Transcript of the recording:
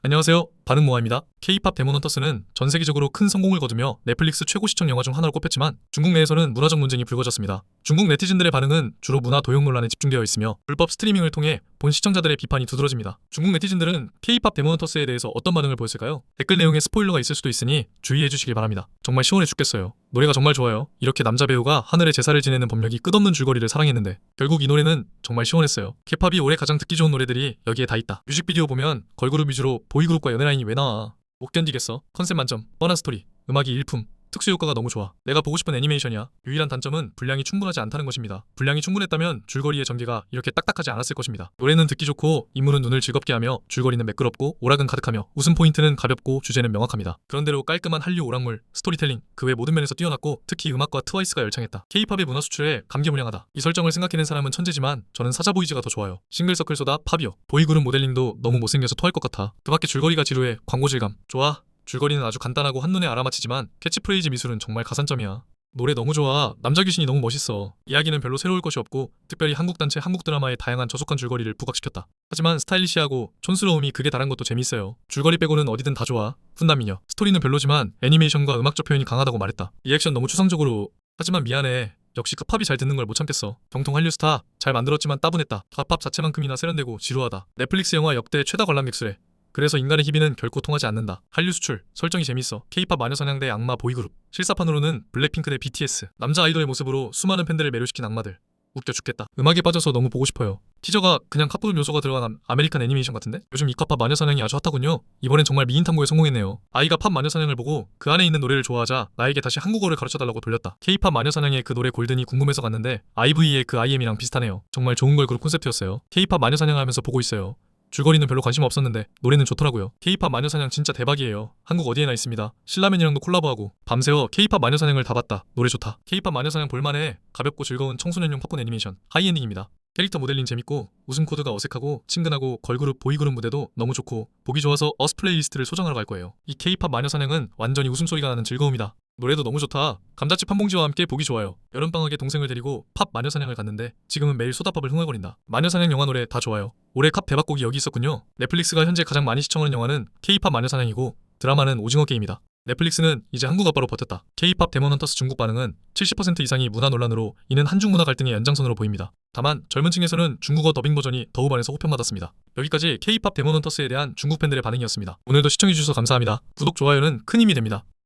안녕하세요. 반응모아입니다. K-팝 데모넌터스는 전 세계적으로 큰 성공을 거두며 넷플릭스 최고 시청 영화 중 하나로 꼽혔지만 중국 내에서는 문화적 논쟁이 불거졌습니다. 중국 네티즌들의 반응은 주로 문화 도용 논란에 집중되어 있으며 불법 스트리밍을 통해 본 시청자들의 비판이 두드러집니다. 중국 네티즌들은 K-팝 데모넌터스에 대해서 어떤 반응을 보였을까요? 댓글 내용에 스포일러가 있을 수도 있으니 주의해 주시길 바랍니다. 정말 시원해 죽겠어요. 노래가 정말 좋아요. 이렇게 남자 배우가 하늘의 제사를 지내는 법력이 끝없는 줄거리를 사랑했는데 결국 이 노래는 정말 시원했어요. K-팝이 올해 가장 듣기 좋은 노래들이 여기에 다 있다. 뮤직비디오 보면 걸그룹 위주로 보이그룹과 연애라인이 왜 나와? 못 견디겠어. 컨셉 만점, 뻔한 스토리, 음악이 일품, 특수 효과가 너무 좋아. 내가 보고 싶은 애니메이션이야. 유일한 단점은 분량이 충분하지 않다는 것입니다. 분량이 충분했다면 줄거리의 전개가 이렇게 딱딱하지 않았을 것입니다. 노래는 듣기 좋고 인물은 눈을 즐겁게 하며 줄거리는 매끄럽고 오락은 가득하며 웃음 포인트는 가볍고 주제는 명확합니다. 그런대로 깔끔한 한류 오락물, 스토리텔링 그 외 모든 면에서 뛰어났고 특히 음악과 트와이스가 열창했다. K-팝의 문화 수출에 감개무량하다. 이 설정을 생각해낸 사람은 천재지만 저는 사자 보이즈가 더 좋아요. 싱글서클 소다 팝이요. 보이그룹 모델링도 너무 못생겨서 토할 것 같아. 그 밖에 줄거리가 지루해. 광고 질감. 좋아. 줄거리는 아주 간단하고 한눈에 알아맞히지만 캐치프레이즈 미술은 정말 가산점이야. 노래 너무 좋아. 남자 귀신이 너무 멋있어. 이야기는 별로 새로울 것이 없고 특별히 한국 단체 한국 드라마의 다양한 저속한 줄거리를 부각시켰다. 하지만 스타일리시하고 촌스러움이 극에 달한 것도 재밌어요. 줄거리 빼고는 어디든 다 좋아. 훈남이녀. 스토리는 별로지만 애니메이션과 음악적 표현이 강하다고 말했다. 리액션 너무 추상적으로. 하지만 미안해. 역시 그 팝이 잘 듣는 걸 못 참겠어. 정통 한류 스타 잘 만들었지만 따분했다. 팝 자체만큼이나 세련되고 지루하다. 넷플릭스 영화 역대 최다 관람 객수래. 그래서 인간의 희비는 결코 통하지 않는다. 한류 수출, 설정이 재밌어. K-팝 마녀 사냥 대 악마 보이그룹. 실사판으로는 블랙핑크 대 BTS. 남자 아이돌의 모습으로 수많은 팬들을 매료시킨 악마들. 웃겨 죽겠다. 음악에 빠져서 너무 보고 싶어요. 티저가 그냥 카푸드 요소가 들어간 아메리칸 애니메이션 같은데? 요즘 이카팝 마녀사냥이 아주 핫하군요. 이번엔 정말 미인 탐구에 성공했네요. 아이가 팝 마녀사냥을 보고 그 안에 있는 노래를 좋아하자 나에게 다시 한국어를 가르쳐달라고 돌렸다. K-팝 마녀사냥의 그 노래 골든이 궁금해서 갔는데 IV의 그 IM이랑 비슷하네요. 정말 좋은 걸그룹 콘셉트였어요. K-팝 마녀사냥 하면서 보고 있어요. 줄거리는 별로 관심 없었는데 노래는 좋더라고요. K-팝 마녀사냥 진짜 대박이에요. 한국 어디에나 있습니다. 신라면이랑도 콜라보하고 밤새워 K-팝 마녀사냥을 다 봤다. 노래 좋다. K-팝 마녀사냥 볼만해. 가볍고 즐거운 청소년용 팝콘 애니메이션. 하이엔딩입니다. 캐릭터 모델링 재밌고 웃음 코드가 어색하고 친근하고 걸그룹 보이그룹 무대도 너무 좋고 보기 좋아서 어스 플레이리스트를 소장하러 갈 거예요. 이 K-팝 마녀 사냥은 완전히 웃음소리가 나는 즐거움이다. 노래도 너무 좋다. 감자칩 한 봉지와 함께 보기 좋아요. 여름방학에 동생을 데리고 팝 마녀사냥을 갔는데 지금은 매일 소다밥을 흥얼거린다. 마녀사냥 영화 노래 다 좋아요. 올해 캅 대박곡이 여기 있었군요. 넷플릭스가 현재 가장 많이 시청하는 영화는 K-팝 마녀사냥이고 드라마는 오징어 게임이다. 넷플릭스는 이제 한국 아빠로 버텼다. K-팝 데모넌터스 중국 반응은 70% 이상이 문화 논란으로 이는 한중 문화 갈등의 연장선으로 보입니다. 다만 젊은 층에서는 중국어 더빙 버전이 더 우반해서 호평받았습니다. 여기까지 K-팝 데모넌터스에 대한 중국 팬들의 반응이었습니다. 오늘도 시청해주셔서 감사합니다. 구독, 좋아요는 큰 힘이 됩니다.